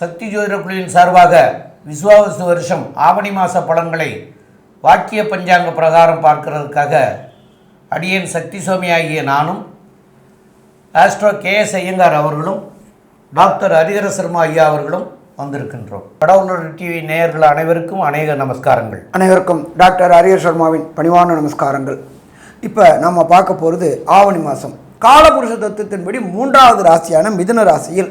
சக்தி ஜோதிட குழுவின் சார்பாக விஸ்வாவசு வருஷம் ஆவணி மாத பலன்களை வாக்கிய பஞ்சாங்க பிரகாரம் பார்க்கிறதுக்காக அடியேன் சக்தி சுவாமி ஆகிய நானும் ஆஸ்ட்ரோ கே எஸ் ஐயங்கார் அவர்களும் டாக்டர் ஹரிஹர சர்மா ஐயா அவர்களும் வந்திருக்கின்றோம். கடவுளர் டிவி நேயர்கள் அனைவருக்கும் அநேக நமஸ்காரங்கள். அனைவருக்கும் டாக்டர் ஹரிஹர் சர்மாவின் பணிவான நமஸ்காரங்கள். இப்போ நம்ம பார்க்க போகிறது ஆவணி மாதம் காலபுருஷ தத்துவத்தின்படி மூன்றாவது ராசியான மிதுன ராசியில்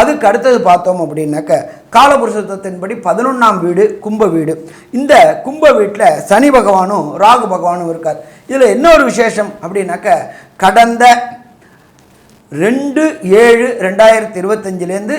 அதுக்கு அடுத்தது பார்த்தோம் அப்படின்னாக்க காலபுருஷ பதினொன்றாம் வீடு கும்ப வீடு. இந்த கும்ப வீட்டில் சனி பகவானும் ராகு பகவானும் இருக்கார். இதில் என்ன ஒரு விசேஷம் அப்படின்னாக்க கடந்த ரெண்டு ஏழு ரெண்டாயிரத்தி இருபத்தஞ்சிலேருந்து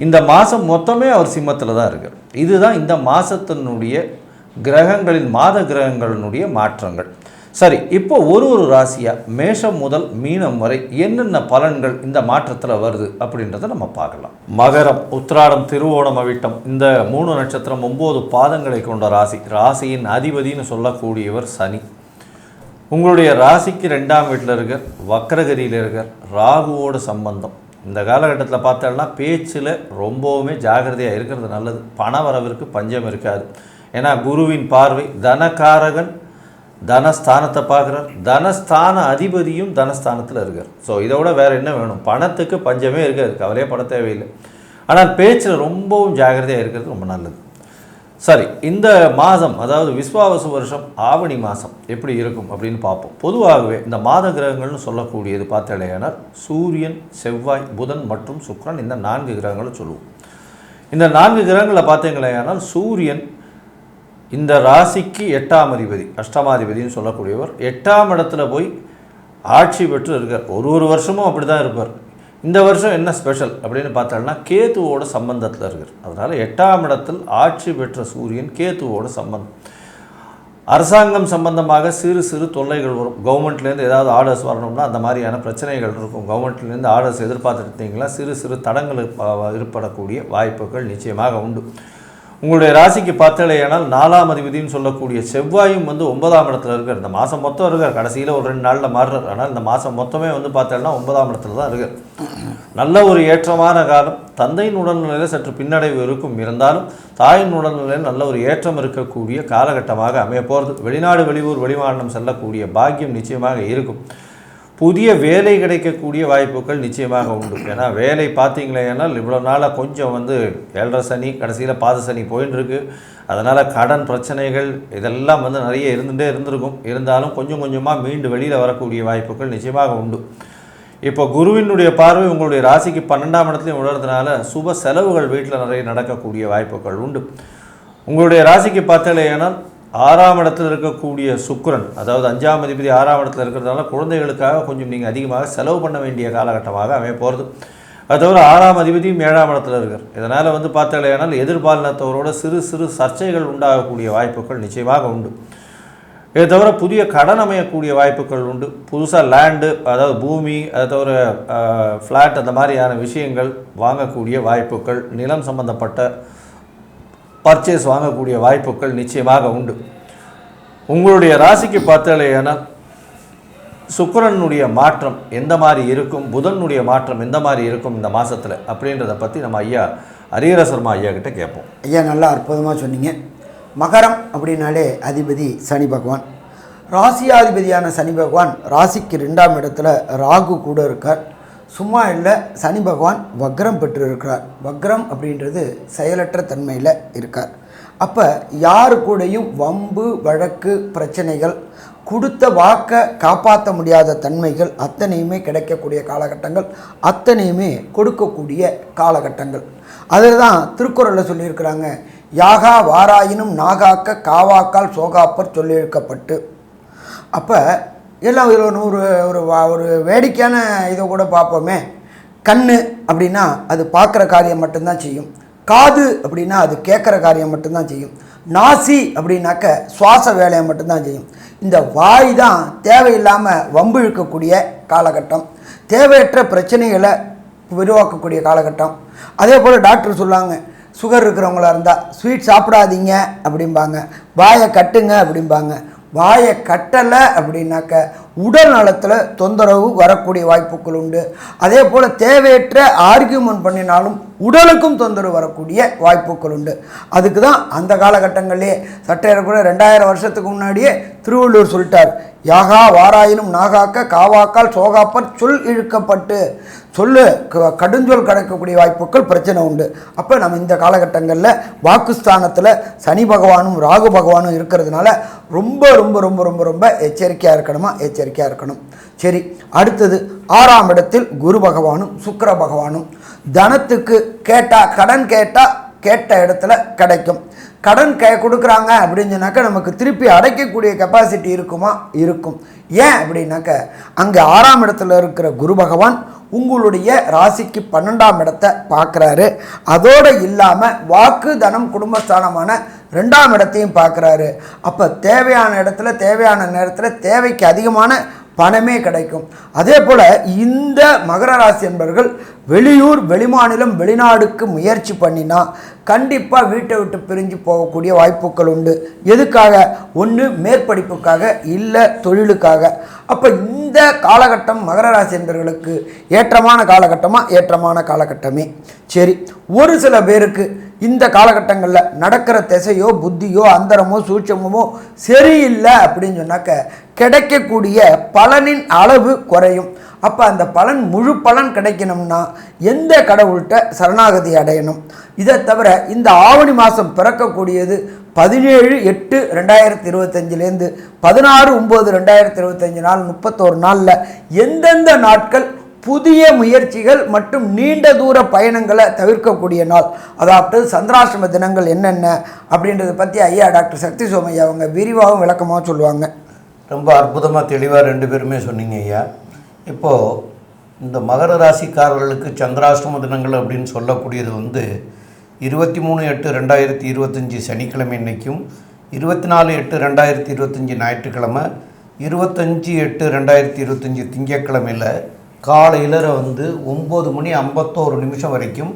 இந்த மாதம் மொத்தமே அவர் சிம்மத்தில் தான் இருக்கார். இதுதான் இந்த மாதத்தினுடைய கிரகங்களின் மாத கிரகங்களினுடைய மாற்றங்கள். சரி இப்போ ஒரு ஒரு ராசியாக மேஷம் முதல் மீனம் வரை என்னென்ன பலன்கள் இந்த மாற்றத்தில் வருது அப்படின்றத நம்ம பார்க்கலாம். மகரம் உத்திராடம் திருவோணம் அவிட்டம் இந்த மூணு நட்சத்திரம் ஒம்பது பாதங்களை கொண்ட ராசி. ராசியின் அதிபதின்னு சொல்லக்கூடியவர் சனி. உங்களுடைய ராசிக்கு ரெண்டாம் வீட்டில் இருக்கார் வக்கரகதியில் இருக்கார் ராகுவோட சம்பந்தம். இந்த காலகட்டத்தில் பார்த்தோம்னா பேச்சில் ரொம்பவுமே ஜாகிரதையாக இருக்கிறது நல்லது. பண வரவிற்கு பஞ்சம் இருக்காது. ஏன்னா குருவின் பார்வை தனகாரகன் தனஸ்தானத்தை பார்க்குறார். தனஸ்தான அதிபதியும் தனஸ்தானத்தில் இருக்கார். ஸோ இதை விட வேறு என்ன வேணும்? பணத்துக்கு பஞ்சமே இருக்காது. கவலையே பட தேவையில்லை. ஆனால் பேச்சில் ரொம்பவும் ஜாகிரதையாக இருக்கிறது ரொம்ப நல்லது. சரி இந்த மாதம் அதாவது விஸ்வாவசு வருஷம் ஆவணி மாதம் எப்படி இருக்கும் அப்படின்னு பார்ப்போம். பொதுவாகவே இந்த மாத கிரகங்கள்னு சொல்லக்கூடியது பார்த்தாலேயானால் சூரியன் செவ்வாய் புதன் மற்றும் சுக்ரன் இந்த நான்கு கிரகங்களை சொல்லுவோம். இந்த நான்கு கிரகங்களை பார்த்தீங்களேயானால் சூரியன் இந்த ராசிக்கு எட்டாம் அதிபதி அஷ்டமாதிபதினு சொல்லக்கூடியவர். எட்டாம் இடத்துல போய் ஆட்சி பெற்று இருக்கார். ஒரு ஒரு வருஷமும் அப்படி தான் இருப்பார். இந்த வருஷம் என்ன ஸ்பெஷல் அப்படின்னு பார்த்தோம்னா கேத்துவோட சம்பந்தத்தில் இருக்கார். அதனால் எட்டாம் இடத்தில் ஆட்சி பெற்ற சூரியன் கேத்துவோட சம்பந்தம். அரசாங்கம் சம்பந்தமாக சிறு சிறு தொல்லைகள் வரும். கவர்மெண்ட்லேருந்து ஏதாவது ஆர்டர்ஸ் வரணும்னா அந்த மாதிரியான பிரச்சனைகள் இருக்கும். கவர்மெண்ட்லேருந்து ஆர்டர்ஸ் எதிர்பார்த்துட்டீங்களா சிறு சிறு தடங்கள் ஏற்படக்கூடிய வாய்ப்புகள் நிச்சயமாக உண்டு. உங்களுடைய ராசிக்கு பார்த்தலையானால் நாலாம் அதிபதினு சொல்லக்கூடிய செவ்வாயும் வந்து ஒன்பதாம் இடத்துல இருக்கார். இந்த மாதம் மொத்தம் இருக்கார். கடைசியில் ஒரு ரெண்டு நாளில் மாறுறார். ஆனால் இந்த மாதம் மொத்தமே வந்து பார்த்தோம்னா ஒன்பதாம் இடத்துல தான் இருக்கார். நல்ல ஒரு ஏற்றமான காலம். தந்தையின் உடல்நிலையில் சற்று பின்னடைவு இருக்கும். இருந்தாலும் தாயின் உடல்நிலையில் நல்ல ஒரு ஏற்றம் இருக்கக்கூடிய காலகட்டமாக அமைய போகிறது வெளிநாடு வெளியூர் வெளிமாநிலம் செல்லக்கூடிய பாக்கியம் நிச்சயமாக இருக்கும். புதிய வேலை கிடைக்கக்கூடிய வாய்ப்புகள் நிச்சயமாக உண்டு. ஏன்னா வேலை பார்த்தீங்களேனால் இவ்வளோ நாளாக கொஞ்சம் வந்து ஏழரை சனி கடைசியில் பாத சனி போயின்னு இருக்கு அதனால் கடன் பிரச்சனைகள் இதெல்லாம் வந்து நிறைய இருந்துகிட்டே இருந்திருக்கும். இருந்தாலும் கொஞ்சம் கொஞ்சமாக மீண்டு வெளியில் வரக்கூடிய வாய்ப்புகள் நிச்சயமாக உண்டு. இப்போ குருவினுடைய பார்வை உங்களுடைய ராசிக்கு பன்னெண்டாம் இடத்துலையும் உணர்றதுனால சுப செலவுகள் வீட்டில் நிறைய நடக்கக்கூடிய வாய்ப்புகள் உண்டு. உங்களுடைய ராசிக்கு பார்த்தாலேயானால் ஆறாம் இடத்துல இருக்கக்கூடிய சுக்கரன் அதாவது அஞ்சாம் அதிபதி ஆறாம் இடத்துல இருக்கிறதுனால குழந்தைகளுக்காக கொஞ்சம் நீங்கள் அதிகமாக செலவு பண்ண வேண்டிய காலகட்டமாக அமைய போகிறது அது தவிர ஆறாம் அதிபதியும் ஏழாம் இடத்துல இருக்கார். இதனால் வந்து பார்த்தாலேயானால் எதிர்பாலினத்தவரோட சிறு சிறு சர்ச்சைகள் உண்டாகக்கூடிய வாய்ப்புகள் நிச்சயமாக உண்டு. இதை தவிர புதிய கடன் அமையக்கூடிய வாய்ப்புகள் உண்டு. புதுசாக லேண்டு அதாவது பூமி அதை தவிர ஃப்ளாட் அந்த மாதிரியான விஷயங்கள் வாங்கக்கூடிய வாய்ப்புகள் நிலம் சம்பந்தப்பட்ட பர்ச்சேஸ் வாங்கக்கூடிய வாய்ப்புகள் நிச்சயமாக உண்டு. உங்களுடைய ராசிக்கு பார்த்தாலேயான சுக்கரனுடைய மாற்றம் எந்த மாதிரி இருக்கும் புதனுடைய மாற்றம் எந்த மாதிரி இருக்கும் இந்த மாதத்தில் அப்படின்றத பற்றி நம்ம ஐயா ஹரிஹர சர்மா ஐயா கிட்ட கேட்போம். ஐயா நல்லா அற்புதமாக சொன்னீங்க. மகரம் அப்படின்னாலே அதிபதி சனி பகவான். ராசியாதிபதியான சனி பகவான் ராசிக்கு ரெண்டாம் இடத்துல ராகு கூட இருக்கார். சும்மா இல்லை சனி பகவான் வக்ரம் பெற்று இருக்கிறார் வக்ரம் அப்படின்றது செயலற்ற தன்மையில் இருக்கார். அப்போ யாரு கூடயும் வம்பு வழக்கு பிரச்சனைகள் கொடுத்த வாக்கை காப்பாற்ற முடியாத தன்மைகள் அத்தனையுமே கிடைக்கக்கூடிய காலகட்டங்கள் அத்தனையுமே கொடுக்கக்கூடிய காலகட்டங்கள். அதில் தான் திருக்குறளில் சொல்லியிருக்கிறாங்க யாகா வாராயினும் நாகாக்க காவாக்கால் சோகாப்பர் சொல்லியிருக்கப்பட்டு. அப்போ எல்லாம் ஒரு ஒரு ஒரு வா- ஒரு வேடிக்கையான இதை கூட பார்ப்போமே. கண் அப்படின்னா அது பார்க்குற காரியம் மட்டும்தான் செய்யும். காது அப்படின்னா அது கேட்குற காரியம் மட்டும்தான் செய்யும். நாசி அப்படின்னாக்க சுவாச வேலையை மட்டும்தான் செய்யும். இந்த வாய் தான் தேவையில்லாமல் வம்பு இழுக்கக்கூடிய காலகட்டம். தேவையற்ற பிரச்சனைகளை விரிவாக்கக்கூடிய காலகட்டம். அதே போல் டாக்டர் சொல்லுவாங்க சுகர் இருக்கிறவங்களா இருந்தால் ஸ்வீட் சாப்பிடாதீங்க அப்படிம்பாங்க. வாயை கட்டுங்க அப்படிம்பாங்க. வாயை கட்டலை அப்படின்னாக்க உடல் நலத்தில் தொந்தரவு வரக்கூடிய வாய்ப்புகள் உண்டு. அதே போல் தேவையற்ற ஆர்கியூமெண்ட் பண்ணினாலும் உடலுக்கும் தொந்தரவு வரக்கூடிய வாய்ப்புகள் உண்டு. அதுக்கு தான் அந்த காலகட்டங்களிலே சட்டையர் கூட ரெண்டாயிரம் வருஷத்துக்கு முன்னாடியே திருவள்ளூர் சொல்லிட்டார் யாகா வாராயினும் நாகாக்க காவாக்கால் சோகாப்பன் சொல் இழுக்கப்பட்டு. சொல்லு க- கடுஞ்சொல் கடக்கக்கூடிய வாய்ப்புகள் பிரச்சனை உண்டு. அப்போ நம்ம இந்த காலகட்டங்களில் வாக்குஸ்தானத்தில் சனி பகவானும் ராகு பகவானும் இருக்கிறதுனால ரொம்ப ரொம்ப ரொம்ப ரொம்ப ரொம்ப எச்சரிக்கையாக இருக்கணுமா? எச்சரிக்கையாக இருக்கணும். சரி அடுத்தது ஆறாம் இடத்தில் குரு பகவானும் சுக்கிர பகவானும். தனத்துக்கு கேட்டால் கடன் கேட்டால் கேட்ட இடத்துல கிடைக்கும். கடன் கை கொடுக்குறாங்க அப்படின்னு சொன்னாக்கா நமக்கு திருப்பி அடைக்கக்கூடிய கெப்பாசிட்டி இருக்குமா? இருக்கும். ஏன் அப்படின்னாக்க அங்கே ஆறாம் இடத்துல இருக்கிற குரு பகவான் உங்களுடைய ராசிக்கு பன்னெண்டாம் இடத்தை பார்க்குறாரு. அதோடு இல்லாமல் வாக்கு தனம் குடும்பஸ்தானமான ரெண்டாம் இடத்தையும் பார்க்குறாரு. அப்போ தேவையான இடத்துல தேவையான நேரத்தில் தேவைக்கு அதிகமான பணமே கிடைக்கும். அதே போல் இந்த மகர ராசி என்பவர்கள் வெளியூர் வெளிமாநிலம் வெளிநாடுக்கு முயற்சி பண்ணினா கண்டிப்பாக வீட்டை விட்டு பிரிஞ்சு போகக்கூடிய வாய்ப்புகள் உண்டு. எதுக்காக? ஒன்று மேற்படிப்புக்காக இல்லை தொழிலுக்காக. அப்போ இந்த காலகட்டம் மகர ராசி என்பவர்களுக்கு ஏற்றமான காலகட்டமாக ஏற்றமான காலகட்டமே? சரி ஒரு சில பேருக்கு இந்த காலகட்டங்களில் நடக்கிற திசையோ புத்தியோ அந்தரமோ சூட்சமோ சரியில்லை அப்படின்னு சொன்னாக்க கிடைக்கக்கூடிய பலனின் அளவு குறையும். அப்போ அந்த பலன் முழு பலன் கிடைக்கணும்னா எந்த கடவுள்கிட்ட சரணாகதி அடையணும்? இதை தவிர இந்த ஆவணி மாதம் பிறக்கக்கூடியது பதினேழு எட்டு ரெண்டாயிரத்தி இருபத்தஞ்சிலேருந்து பதினாறு ஒம்பது ரெண்டாயிரத்தி இருபத்தஞ்சி நாள் முப்பத்தோரு நாளில் எந்தெந்த நாட்கள் புதிய முயற்சிகள் மற்றும் நீண்ட தூர பயணங்களை தவிர்க்கக்கூடிய நாள்? அதாவது சந்திராசிரம தினங்கள் என்னென்ன? அப்படின்றத பற்றி ஐயா டாக்டர் சக்தி சோமையா அவங்க விரிவாகவும் விளக்கமாக சொல்லுவாங்க. ரொம்ப அற்புதமாக தெளிவாக ரெண்டு பேருமே சொன்னீங்க ஐயா. இப்போது இந்த மகர ராசிக்காரர்களுக்கு சந்திராஷ்டம தினங்கள் அப்படின்னு சொல்லக்கூடியது வந்து இருபத்தி மூணு எட்டு ரெண்டாயிரத்தி இருபத்தஞ்சி சனிக்கிழமை இன்றைக்கும் இருபத்தி நாலு எட்டு ரெண்டாயிரத்தி இருபத்தஞ்சி ஞாயிற்றுக்கிழமை இருபத்தஞ்சி எட்டு ரெண்டாயிரத்தி இருபத்தஞ்சி திங்கக்கிழமையில் காலையில் வந்து ஒம்பது மணி ஐம்பத்தோரு நிமிஷம் வரைக்கும்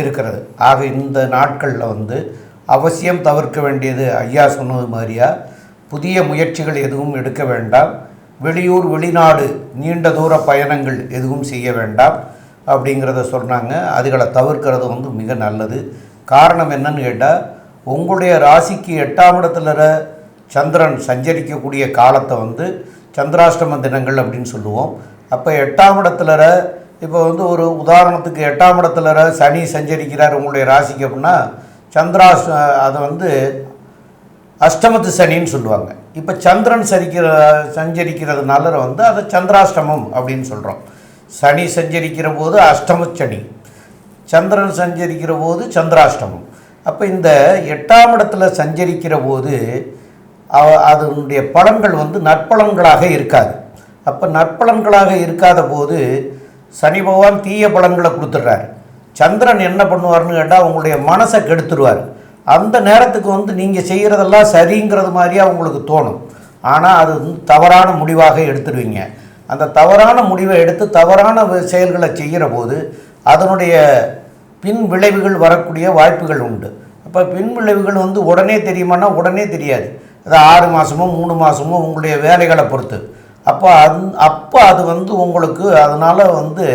இருக்கிறது. ஆக இந்த நாட்களில் வந்து அவசியம் தவிர்க்க வேண்டியது ஐயா சொன்னது மாதிரியா புதிய முயற்சிகள் எதுவும் எடுக்க வேண்டாம் வெளியூர் வெளிநாடு நீண்ட தூர பயணங்கள் எதுவும் செய்ய வேண்டாம் அப்படிங்கிறத சொன்னாங்க. அதுகளை தவிர்க்கிறது வந்து மிக நல்லது. காரணம் என்னன்னு கேட்டால் உங்களுடைய ராசிக்கு எட்டாம் இடத்துல சந்திரன் சஞ்சரிக்கக்கூடிய காலத்தை வந்து சந்திராஷ்டம தினங்கள் அப்படின்னு சொல்லுவோம். அப்போ எட்டாம் இடத்துல இப்போ வந்து ஒரு உதாரணத்துக்கு எட்டாம் இடத்துல சனி சஞ்சரிக்கிறார் உங்களுடைய ராசிக்கு அப்படின்னா சந்திராஷ் அதை வந்து அஷ்டமத்து சனின்னு சொல்லுவாங்க. இப்போ சந்திரன் சரிக்கிற சஞ்சரிக்கிறதுனால வந்து அதை சந்திராஷ்டமம் அப்படின்னு சொல்கிறோம் சனி சஞ்சரிக்கிற போது அஷ்டம சனி. சந்திரன் சஞ்சரிக்கிற போது சந்திராஷ்டமம். அப்போ இந்த எட்டாம் இடத்துல சஞ்சரிக்கிற போது அவ- அதனுடைய பலன்கள் வந்து நற்பலன்களாக இருக்காது. அப்போ நற்பலன்களாக இருக்காத போது சனி பகவான் தீய பலன்களை கொடுத்துட்றாரு. சந்திரன் என்ன பண்ணுவார்னு கேட்டால் அவங்களுடைய மனசை கெடுத்துருவார். அந்த நேரத்துக்கு வந்து நீங்கள் செய்கிறதெல்லாம் சரிங்கிறது மாதிரியே அவங்களுக்கு தோணும். ஆனால் அது வந்து தவறான முடிவாக எடுத்துடுவீங்க. அந்த தவறான முடிவை எடுத்து தவறான செயல்களை செய்கிற போது அதனுடைய பின் விளைவுகள் வரக்கூடிய வாய்ப்புகள் உண்டு. அப்போ பின் விளைவுகள் வந்து உடனே தெரியுமானா உடனே தெரியாது. அது ஆறு மாதமோ மூணு மாதமோ உங்களுடைய வேலைகளை பொறுத்து. அப்போ அது அப்போ அது வந்து உங்களுக்கு அதனால் வந்து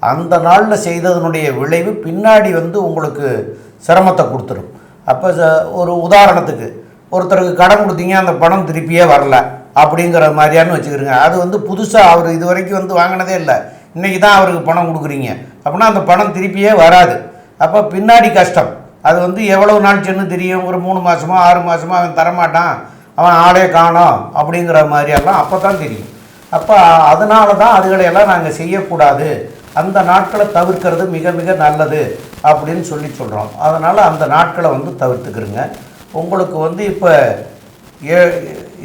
அந்த நாளில் செய்ததனுடைய விளைவு பின்னாடி வந்து உங்களுக்கு சிரமத்தை கொடுத்துரும். அப்போ ச- ஒரு உதாரணத்துக்கு ஒருத்தருக்கு கடன் கொடுத்தீங்க அந்த பணம் திருப்பியே வரல அப்படிங்கிற மாதிரியானு வச்சுக்கிறோங்க அது வந்து புதுசாக அவர் இது வரைக்கும் வந்து வாங்கினதே இல்லை. இன்றைக்கி தான் அவருக்கு பணம் கொடுக்குறீங்க. அப்படின்னா அந்த பணம் திருப்பியே வராது. அப்போ பின்னாடி கஷ்டம். அது வந்து எவ்வளோ நாள் சென்று தெரியும்? ஒரு மூணு மாதமோ ஆறு மாதமோ அவன் தரமாட்டான். அவன் ஆளே காணோம் அப்படிங்கிற மாதிரியெல்லாம் அப்போ தான் தெரியும். அப்போ அதனால தான் அதுகளையெல்லாம் நாங்கள் செய்யக்கூடாது. அந்த நாட்களை தவிர்க்கிறது மிக மிக நல்லது அப்படின்னு சொல்லி சொல்கிறோம் அதனால் அந்த நாட்களை வந்து தவிர்த்துக்கிறோங்க. உங்களுக்கு வந்து இப்போ ஏ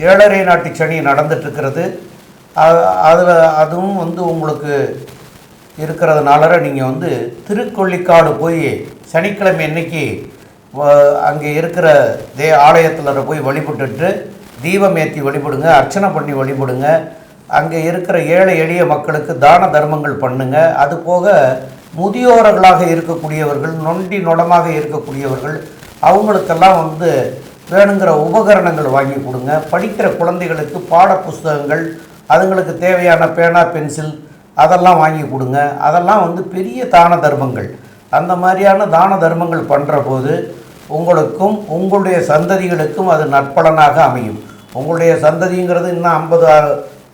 ஏழரை நாட்டு சனி நடந்துட்டுருக்கிறது அதில் அதுவும் வந்து உங்களுக்கு இருக்கிறதுனால நீங்கள் வந்து திருக்கொள்ளிக்காடு போய் சனிக்கிழமை அன்னைக்கு வ- அங்கே இருக்கிற தே ஆலயத்தில் போய் வழிபட்டுட்டு தீபம் ஏற்றி வழிபடுங்க அர்ச்சனை பண்ணி வழிபடுங்க. அங்கே இருக்கிற ஏழை எளிய மக்களுக்கு தான தர்மங்கள் பண்ணுங்க. அது போக முதியோர்களாக இருக்கக்கூடியவர்கள் நொண்டி நொடமாக இருக்கக்கூடியவர்கள் அவங்களுக்கெல்லாம் வந்து வேணுங்கிற உபகரணங்கள் வாங்கி கொடுங்க. படிக்கிற குழந்தைகளுக்கு பாட புஸ்தகங்கள் அதுங்களுக்கு தேவையான பேனா பென்சில் அதெல்லாம் வாங்கி கொடுங்க. அதெல்லாம் வந்து பெரிய தான தர்மங்கள். அந்த மாதிரியான தான தர்மங்கள் பண்ணுற போது உங்களுக்கும் உங்களுடைய சந்ததிகளுக்கும் அது நற்பலனாக அமையும். உங்களுடைய சந்ததிங்கிறது இன்னும் ஐம்பது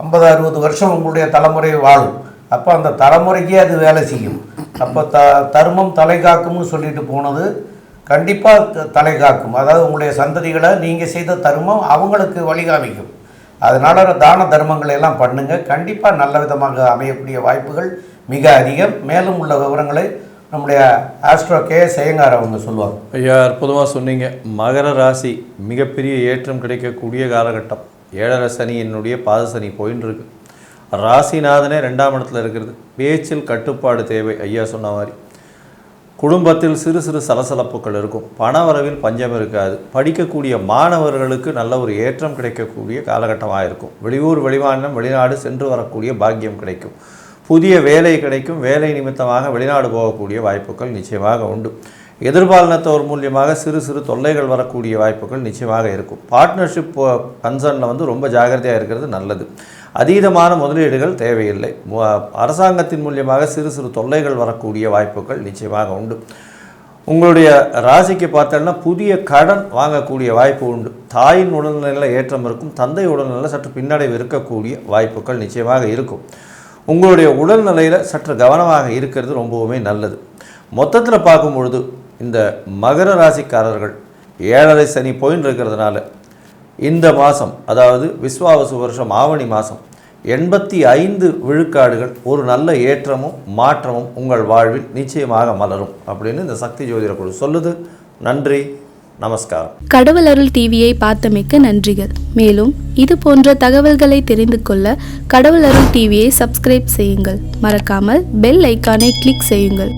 ஐம்பது அறுபது வருஷம் உங்களுடைய தலைமுறை வாழும். அப்போ அந்த தலைமுறைக்கே அது வேலை செய்யும். அப்போ த தர்மம் தலை காக்கும்னு சொல்லிட்டு போனது கண்டிப்பாக தலை காக்கும். அதாவது உங்களுடைய சந்ததிகளை நீங்கள் செய்த தர்மம் அவங்களுக்கு வழிகாமிக்கும் அதனால் தான தர்மங்களை எல்லாம் பண்ணுங்க. கண்டிப்பாக நல்ல விதமாக அமையக்கூடிய வாய்ப்புகள் மிக அதிகம். மேலும் உள்ள விவரங்களை நம்முடைய ஆஸ்ட்ரோ கே செய்யங்கார் அவங்க சொல்லுவாங்க. ஐயா அற்புதமாக சொன்னீங்க. மகர ராசி மிகப்பெரிய ஏற்றம் கிடைக்கக்கூடிய காலகட்டம். ஏழரை சனி என்னுடைய பாத சனி போயின்னு இருக்கு. ராசிநாதனே ரெண்டாம் இடத்துல இருக்கிறது. பேச்சில் கட்டுப்பாடு தேவை ஐயா சொன்ன மாதிரி. குடும்பத்தில் சிறு சிறு சலசலப்புகள் இருக்கும். பணவரவில் பஞ்சம் இருக்காது. படிக்கக்கூடிய மாணவர்களுக்கு நல்ல ஒரு ஏற்றம் கிடைக்கக்கூடிய காலகட்டமாக இருக்கும். வெளியூர் வெளிமாநிலம் வெளிநாடு சென்று வரக்கூடிய பாக்கியம் கிடைக்கும். புதிய வேலை கிடைக்கும். வேலை நிமித்தமாக வெளிநாடு போகக்கூடிய வாய்ப்புகள் நிச்சயமாக உண்டு. எதிர்பாலினத்தவர் மூலியமாக சிறு சிறு தொல்லைகள் வரக்கூடிய வாய்ப்புகள் நிச்சயமாக இருக்கும். பார்ட்னர்ஷிப் கன்சர்னில் வந்து ரொம்ப ஜாகிரதையாக இருக்கிறது நல்லது. அதீதமான முதலீடுகள் தேவையில்லை. அரசாங்கத்தின் மூலியமாக சிறு சிறு தொல்லைகள் வரக்கூடிய வாய்ப்புகள் நிச்சயமாக உண்டு. உங்களுடைய ராசிக்கு பார்த்தோம்னா புதிய கடன் வாங்கக்கூடிய வாய்ப்பு உண்டு. தாயின் உடல்நிலையில் ஏற்றம் இருக்கும் தந்தை உடல்நிலையில் சற்று பின்னடைவு இருக்கக்கூடிய வாய்ப்புகள் நிச்சயமாக இருக்கும். உங்களுடைய உடல்நிலையில் சற்று கவனமாக இருக்கிறது ரொம்பவுமே நல்லது. மொத்தத்தில் பார்க்கும் பொழுது இந்த மகர ராசிக்காரர்கள் ஏழரை சனி போயின்னு இருக்கிறதுனால இந்த மாதம் அதாவது விஸ்வாவசு வருஷம் ஆவணி மாதம் எண்பத்தி ஐந்து விழுக்காடுகள் ஒரு நல்ல ஏற்றமும் மாற்றமும் உங்கள் வாழ்வில் நிச்சயமாக மலரும் அப்படின்னு இந்த சக்தி ஜோதிட குழு சொல்லுது. நன்றி நமஸ்காரம். கடவுள் அருள் டிவியை பார்த்தமைக்க நன்றிகள். மேலும் இது போன்ற தகவல்களை தெரிந்து கொள்ள கடவுள் அருள் டிவியை சப்ஸ்கிரைப் செய்யுங்கள். மறக்காமல் பெல் ஐக்கானை கிளிக் செய்யுங்கள்.